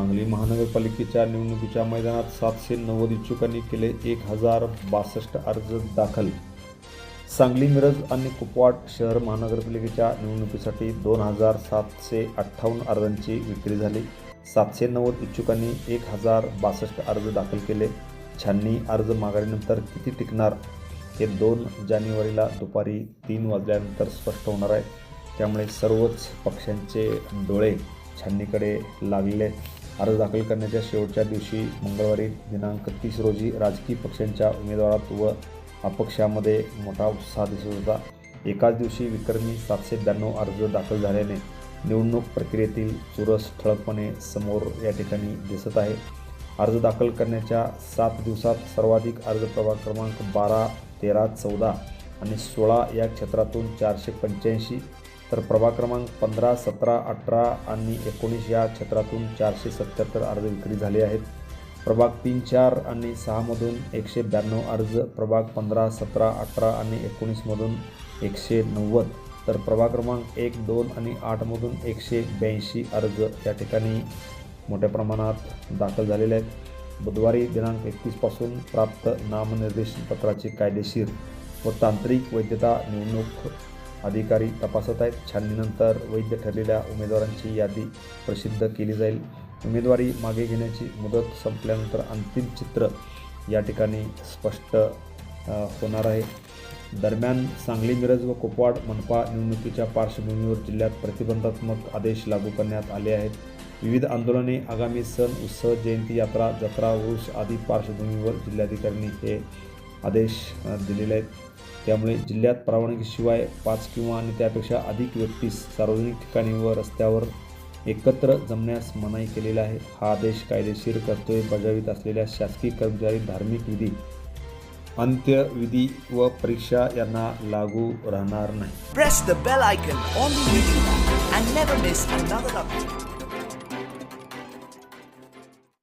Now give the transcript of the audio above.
सांगली महानगरपालिकेच्या निवडणुकीच्या मैदानात सातशे नव्वद इच्छुकांनी केले एक हजार बासष्ट अर्ज दाखल. सांगली मिरज आणि कुपवाड शहर महानगरपालिकेच्या निवडणुकीसाठी दोन हजार सातशे अठ्ठावन्न अर्जांची विक्री झाली. सातशे नव्वद इच्छुकांनी एक हजार बासष्ट अर्ज दाखल केले. छाननी अर्ज माघारीनंतर किती टिकणार? हे दोन जानेवारीला दुपारी तीन वाजल्यानंतर स्पष्ट होणार आहे. त्यामुळे सर्वच पक्षांचे डोळे छाननीकडे लागलेले आहेत. अर्ज दाखल करण्याच्या शेवटच्या दिवशी मंगळवारी दिनांक तीस रोजी राजकीय पक्षांच्या उमेदवारात व अपक्षामध्ये मोठा उत्साह दिसत होता. एकाच दिवशी विक्रमी सातशे ब्याण्णव अर्ज दाखल झाल्याने निवडणूक प्रक्रियेतील चुरस ठळकपणे समोर या ठिकाणी दिसत आहे. अर्ज दाखल करण्याच्या सात दिवसात सर्वाधिक अर्ज प्रभाग क्रमांक बारा तेरा चौदा आणि सोळा या क्षेत्रातून चारशे पंच्याऐंशी तर प्रभाग क्रमांक पंधरा सतरा अठरा आणि एकोणीस या क्षेत्रातून चारशे सत्याहत्तर अर्ज विक्री झाले आहेत. प्रभाग तीन चार आणि सहामधून एकशे ब्याण्णव अर्ज प्रभाग पंधरा सतरा अठरा आणि एकोणीसमधून एकशे नव्वद तर प्रभाग क्रमांक एक दोन आणि आठमधून एकशे ब्याऐंशी अर्ज या ठिकाणी मोठ्या प्रमाणात दाखल झालेले आहेत. बुधवारी दिनांक एकतीसपासून प्राप्त नामनिर्देशन पत्राची कायदेशीर व तांत्रिक वैधता निवडणूक अधिकारी तपासत आहेत. छाननीनंतर वैध ठरलेल्या उमेदवारांची यादी प्रसिद्ध केली जाईल. उमेदवारी मागे घेण्याची मुदत संपल्यानंतर अंतिम चित्र या ठिकाणी स्पष्ट होणार आहे. दरम्यान सांगली मिरज व कुपवाड मनपा निवडणुकीच्या पार्श्वभूमीवर जिल्ह्यात प्रतिबंधात्मक आदेश लागू करण्यात आले आहेत. विविध आंदोलने आगामी सण उत्सव जयंती यात्रा जत्रा वृष आदी पार्श्वभूमीवर जिल्हाधिकाऱ्यांनी हे आदेश दिलेले आहेत. त्यामुळे जिल्ह्यात परवानगीशिवाय पाच किंवा आणि त्यापेक्षा अधिक व्यक्तीस सार्वजनिक ठिकाणी व रस्त्यावर एकत्र जमण्यास मनाई केलेला आहे. हा आदेश कायदेशीर कर्तव्य बजावित असलेल्या शासकीय कर्मचारी धार्मिक विधी अंत्यविधी व परीक्षा यांना लागू राहणार नाही.